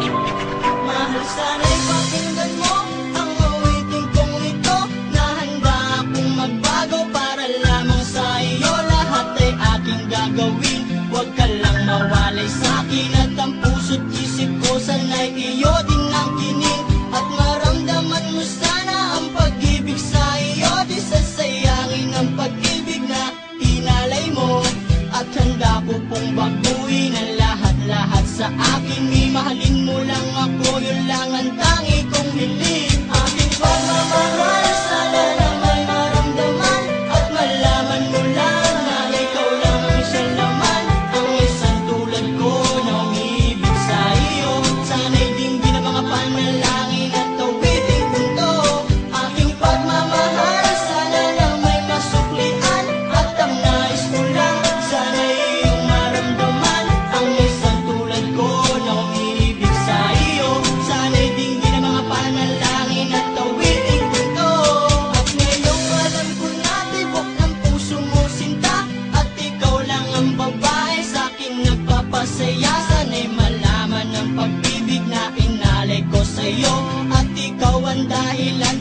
Mahal sana'y pakinggan mo Ang awitin kong ito. Na handa magbago Para lamang sa iyo Lahat ay aking gagawin. Huwag ka lang sa akin At ang isip ko Sana'y iyo din ang kinin At maramdaman mo sana Ang pag-ibig sa iyo Di sasayangin ang pag-ibig na Inalay mo. At handa ko pong Ang lahat-lahat sa akin. Imahalin pag-ibig na inalay ko sa'yo At ikaw ang dahilan